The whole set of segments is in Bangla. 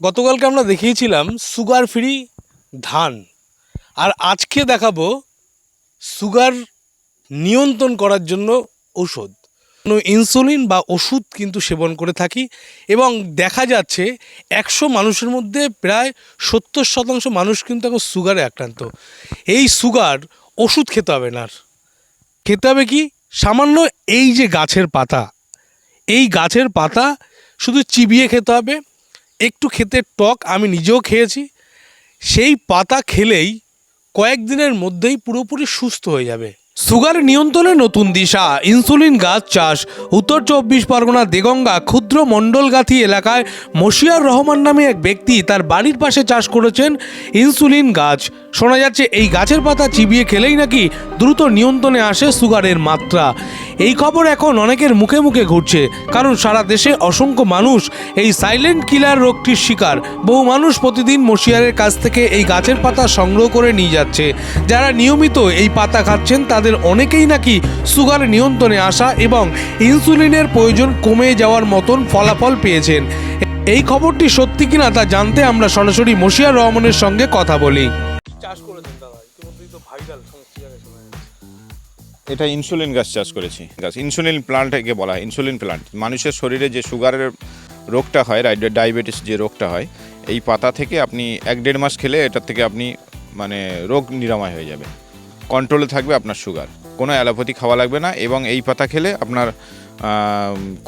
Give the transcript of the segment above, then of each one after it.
গতকালকে আমরা দেখিয়েছিলাম সুগার ফ্রি ধান। আর আজকে দেখাবো সুগার নিয়ন্ত্রণ করার জন্য ঔষধ। ইনসুলিন বা ওষুধ কিন্তু সেবন করে থাকি এবং দেখা যাচ্ছে একশো মানুষের মধ্যে প্রায় সত্তর শতাংশ মানুষ কিন্তু এখন সুগারে আক্রান্ত। এই সুগার ওষুধ খেতে হবে না খেতে হবে কি? সামান্য এই যে গাছের পাতা। এই গাছের পাতা শুধু চিবিয়ে খেতে হবে একটু খেতে টক আমি নিজেও খেয়েছি। সেই পাতা খেলেই কয়েকদিনের মধ্যেই পুরোপুরি সুস্থ হয়ে যাবে। সুগার নিয়ন্ত্রণে নতুন দিশা। ইনসুলিন গাছ চাষ। উত্তর চব্বিশ পরগনা দেগঙ্গা ক্ষুদ্র মণ্ডলগাথি এলাকায় মশিয়ার রহমান নামে এক ব্যক্তি তার বাড়ির পাশে চাষ করেছেন ইনসুলিন গাছ। শোনা যাচ্ছে, এই গাছের পাতা চিবিয়ে খেলেই নাকি দ্রুত নিয়ন্ত্রণে আসে সুগারের মাত্রা। এই খবর এখন অনেকের মুখে মুখে ঘুরছে, কারণ সারা দেশে অসংখ্য মানুষ এই সাইলেন্ট কিলার রোগটির শিকার। বহু মানুষ প্রতিদিন মশিয়ারের কাছ থেকে এই গাছের পাতা সংগ্রহ করে নিয়ে যাচ্ছে। যারা নিয়মিত এই পাতা খাচ্ছেন, তাদের অনেকেই নাকি সুগার নিয়ন্ত্রণে আসা এবং ইনসুলিনের প্রয়োজন কমে যাওয়ার মতন ফলাফল পেয়েছেন। এই খবরটি সত্যি কিনা তা জানতে আমরা সরাসরি মশিয়ার রহমানের সঙ্গে কথা বলি। চাষ করেছেন দাদা ইতিমধ্যেই তো ভাইরাল সমস্ত জায়গায় শোনা এটা ইনসুলিন গাছ চাষ করেছি। গাছ ইনসুলিন প্লান্ট একে বলা হয় ইনসুলিন প্লান্ট। মানুষের শরীরে যে সুগারের রোগটা হয় ডায়াবেটিস যে রোগটা হয় এই পাতা থেকে আপনি এক দেড় মাস খেলে এটার থেকে আপনি মানে রোগ নিরাময় হয়ে যাবে। কন্ট্রোলে থাকবে আপনার সুগার কোনো অ্যালোপ্যাথি খাওয়া লাগবে না এবং এই পাতা খেলে আপনার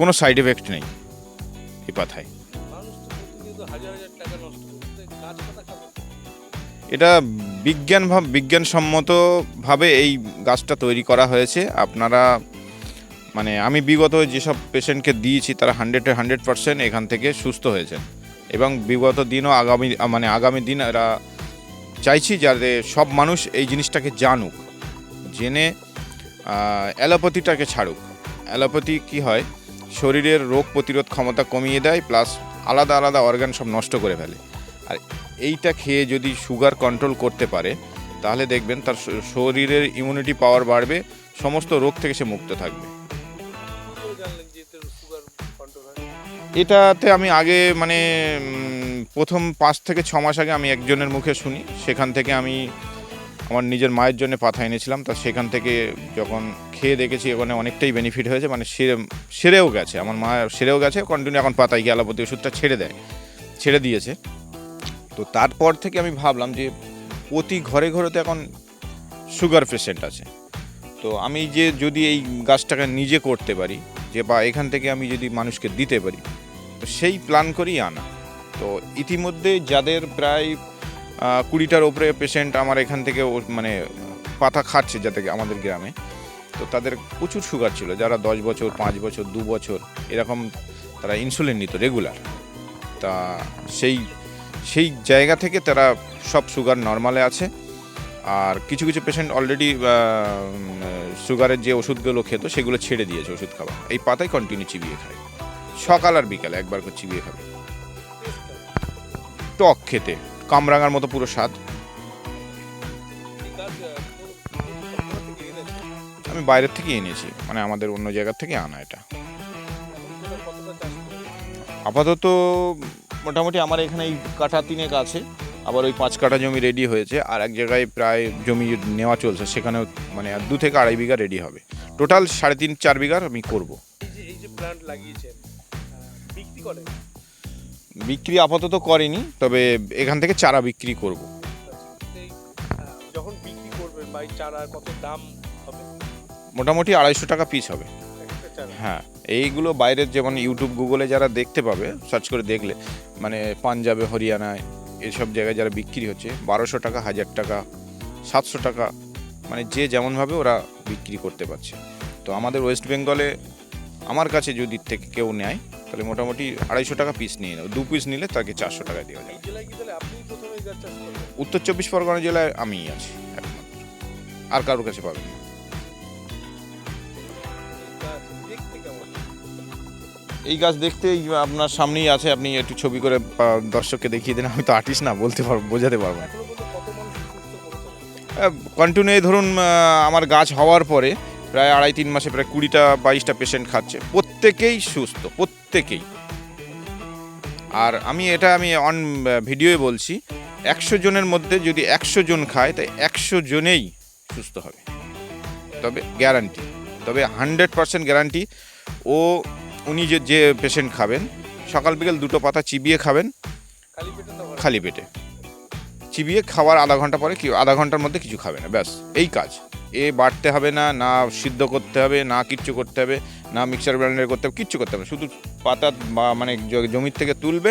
কোনো সাইড এফেক্ট নেই এই পাতায়। এটা বিজ্ঞান ভাব, বিজ্ঞানসম্মতভাবে এই গাছটা তৈরি করা হয়েছে। আপনারা মানে আমি বিগত যেসব পেশেন্টকে দিয়েছি, তারা হান্ড্রেডে হান্ড্রেড পার্সেন্ট এখান থেকে সুস্থ হয়েছেন। এবং বিগত দিনও আগামী মানে আগামী দিন এরা চাইছি যাতে সব মানুষ এই জিনিসটাকে জানুক জেনে অ্যালোপ্যাথিটাকে ছাড়ুক। অ্যালোপ্যাথি কি হয়? শরীরের রোগ প্রতিরোধ ক্ষমতা কমিয়ে দেয় প্লাস আলাদা আলাদা অর্গান সব নষ্ট করে ফেলে। আর এইটা খেয়ে যদি সুগার কন্ট্রোল করতে পারে তাহলে দেখবেন তার শরীরের ইমিউনিটি পাওয়ার বাড়বে সমস্ত রোগ থেকে সে মুক্ত থাকবে। এটাতে আমি আগে মানে প্রথম পাঁচ থেকে ছ মাস আগে আমি একজনের মুখে শুনি। সেখান থেকে আমি আমার নিজের মায়ের জন্য পাথা এনেছিলাম। তা সেখান থেকে যখন খেয়ে দেখেছি, ওখানে অনেকটাই বেনিফিট হয়েছে। মানে সেরে, সেরেও গেছে। আমার মা সেরেও গেছে। কন্টিনিউ এখন পাতায় গিয়ে অ্যালোপ্যাথি ওষুধটা ছেড়ে দেয়, ছেড়ে দিয়েছে। তো তারপর থেকে আমি ভাবলাম যে প্রতি ঘরে ঘরে তো এখন সুগার পেশেন্ট আছে। তো আমি যে যদি এই গাছটাকে নিজে করতে পারি, যে বা এখান থেকে আমি যদি মানুষকে দিতে পারি, তো সেই প্ল্যান করেই আনা। তো ইতিমধ্যে যাদের প্রায় কুড়িটার ওপরে পেশেন্ট আমার এখান থেকে মানে পাতা খাচ্ছে যাতে আমাদের গ্রামে, তো তাদের প্রচুর সুগার ছিল। যারা দশ বছর, পাঁচ বছর, দু বছর, এরকম তারা ইনসুলিন নিত রেগুলার তা সেই সেই জায়গা থেকে তারা সব সুগার নর্মালে আছে। আর কিছু কিছু পেশেন্ট অলরেডি সুগারের যে ওষুধগুলো খেত, সেগুলো ছেড়ে দিয়েছে ওষুধ খাওয়া। এই পাতাই কন্টিনিউ চিবিয়ে খায়। সকাল আর বিকালে একবার করে চিবিয়ে খাবে। টক খেতে, কামরাঙার মতো পুরো স্বাদ? আমি বাইরের থেকে এনেছি মানে আমাদের অন্য জায়গা থেকে আনা এটা? আপাতত মোটামুটি আমার এখানে এই কাঠা তিনেক আছে, আবার ওই পাঁচ কাঠা জমি রেডি হয়েছে, আর এক জায়গায় প্রায় জমি নেওয়া চলছে, সেখানেও মানে দু থেকে আড়াই বিঘা রেডি হবে টোটাল সাড়ে তিন, চার বিঘার আমি করব লাগিয়েছেন বিক্রি বিক্রি আপাতত করিনি তবে এখান থেকে চারা বিক্রি করব। যখন বিক্রি করবেন বা চারা কত দাম হবে? মোটামুটি আড়াইশো টাকা পিস হবে। হ্যাঁ এইগুলো বাইরের যেমন ইউটিউব গুগলে যারা দেখতে পাবে সার্চ করে দেখলে মানে পাঞ্জাবে হরিয়ানায় এসব জায়গায় যারা বিক্রি হচ্ছে বারোশো টাকা হাজার টাকা সাতশো টাকা মানে যে যেমনভাবে ওরা বিক্রি করতে পারছে। তো আমাদের ওয়েস্ট বেঙ্গলে আমার কাছে যদি থেকে কেউ নেয় তাহলে মোটামুটি আড়াইশো টাকা পিস নিয়ে নেবে দু পিস নিলে তাকে চারশো টাকা দেওয়া যাবে। উত্তর চব্বিশ পরগনা জেলায় আমিই আছি একমাত্র। আর কারোর কাছে পাবেন না। এই গাছ দেখতে আপনার সামনেই আছে আপনি একটু ছবি করে দর্শককে দেখিয়ে দিন। আমি তো আর্টিস্ট না বলতে পারব বোঝাতে পারব কন্টিনিউ ধরুন আমার গাছ হওয়ার পরে প্রায় আড়াই তিন মাসে প্রায় কুড়িটা, বাইশটা পেশেন্ট খাচ্ছে। প্রত্যেকেই সুস্থ, প্রত্যেকেই। আর আমি এটা আমি অন ভিডিওয়ে বলছি, একশো জনের মধ্যে যদি একশো জন খায়, তাই একশো জনেই সুস্থ হবে। তবে গ্যারান্টি তবে হান্ড্রেড পার্সেন্ট গ্যারান্টি ও, উনি যে যে পেশেন্ট খাবেন, সকাল বিকেল দুটো পাতা চিবিয়ে খাবেন, খালি পেটে। চিবিয়ে খাওয়ার আধা ঘণ্টা পরে কি, আধা ঘণ্টার মধ্যে কিছু খাবে না, ব্যাস, এই কাজ। এ বাড়তে হবে না না সিদ্ধ করতে হবে, না কিচ্ছু করতে হবে, না মিক্সার ব্র্যান্ডের করতে হবে, কিচ্ছু করতে হবে শুধু পাতা বা মানে জমির থেকে তুলবে,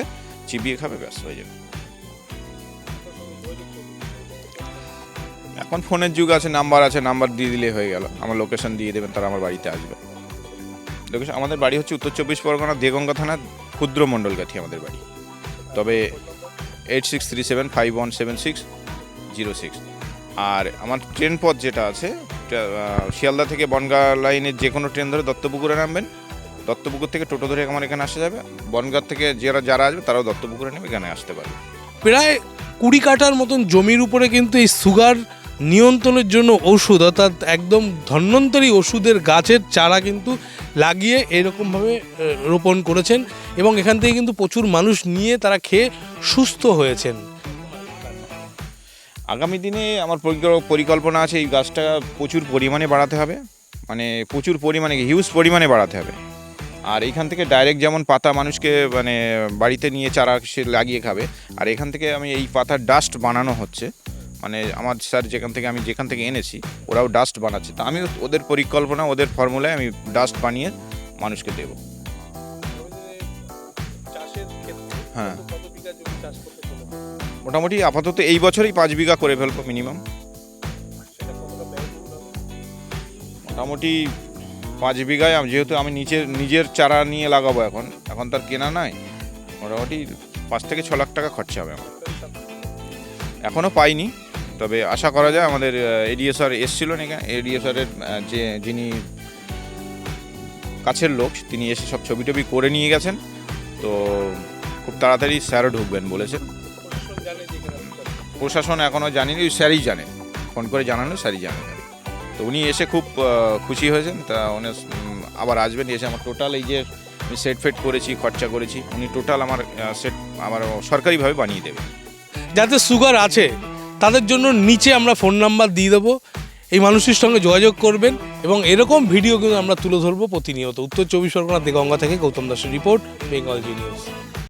চিবিয়ে খাবে, ব্যাস, হয়ে যাবে। এখন ফোনের যুগ আছে, নাম্বার আছে, নাম্বার দিয়ে দিলে হয়ে গেল। আমার লোকেশন দিয়ে দেবেন, তারা আমার বাড়িতে আসবে। লোকেশন, আমাদের বাড়ি হচ্ছে উত্তর চব্বিশ পরগনা দেগঙ্গা থানা ক্ষুদ্র মণ্ডলগাথি আমাদের বাড়ি। তবে eight six three seven five one seven six zero six আর আমার ট্রেন পথ যেটা আছে শিয়ালদা থেকে বনগা লাইনের যে কোনো ট্রেন ধরে দত্তপুকুরে নামবেন। দত্তপুকুর থেকে টোটো ধরে আমার এখানে আসা যাবে। বনগাঁ থেকে যারা যারা আসবে তারাও দত্তপুকুরে নেমে এখানে আসতে পারবে। প্রায় কুড়ি কাঠার মতন জমির উপরে কিন্তু এই সুগার নিয়ন্ত্রণের জন্য ওষুধ, অর্থাৎ একদম ধন্বন্তরী ওষুধের গাছের চারা কিন্তু লাগিয়ে এরকমভাবে রোপণ করেছেন এবং এখান থেকে কিন্তু প্রচুর মানুষ নিয়ে তারা খেয়ে সুস্থ হয়েছেন। আগামী দিনে আমার পরিকল- পরিকল্পনা আছে এই গাছটা প্রচুর পরিমাণে বাড়াতে হবে। মানে প্রচুর পরিমাণে হিউজ পরিমাণে বাড়াতে হবে। আর এইখান থেকে ডাইরেক্ট যেমন পাতা মানুষকে মানে বাড়িতে নিয়ে চারা সে লাগিয়ে খাবে আর এখান থেকে আমি এই পাতার ডাস্ট বানানো হচ্ছে। মানে আমার স্যার যেখান থেকে আমি যেখান থেকে এনেছি ওরাও ডাস্ট বানাচ্ছে। তা আমি ওদের পরিকল্পনা ওদের ফর্মুলায় আমি ডাস্ট বানিয়ে মানুষকে দেবো। হ্যাঁ। মোটামুটি আপাতত এই বছরই পাঁচ বিঘা করে ফেলব মিনিমাম মোটামুটি পাঁচ বিঘায় যেহেতু আমি নিচের নিজের চারা নিয়ে লাগাবো এখন এখন তার কেনা নাই। মোটামুটি পাঁচ থেকে ছ লাখ টাকা খরচা হবে আমার। এখনও পাইনি, তবে আশা করা যায় আমাদের এডিএ স্যার এসেছিলেন এখানে এডিএ স্যারের যে, যিনি কাছের লোক, তিনি এসে সব ছবি টবি করে নিয়ে গেছেন। তো খুব তাড়াতাড়ি স্যারও ঢুকবেন বলেছেন প্রশাসন এখনও জানেনি ওই স্যারই জানেন ফোন করে জানানো স্যারই জানে। তো উনি এসে খুব খুশি হয়েছেন। তা উনি আবার আসবেন, এসে আমার টোটাল এই যে আমি সেট ফেট করেছি, খরচা করেছি, উনি টোটাল আমার সেট আমার সরকারিভাবে বানিয়ে দেবে যাদের সুগার আছে, তাদের জন্য নিচে আমরা ফোন নাম্বার দিয়ে দেবো, এই মানুষটির সঙ্গে যোগাযোগ করবেন এবং এরকম ভিডিও কিন্তু আমরা তুলে ধরবো প্রতিনিয়ত। উত্তর চব্বিশ পরগনা, দিগঙ্গা থেকে গৌতম দাসের রিপোর্ট বেঙ্গল জি নিউজ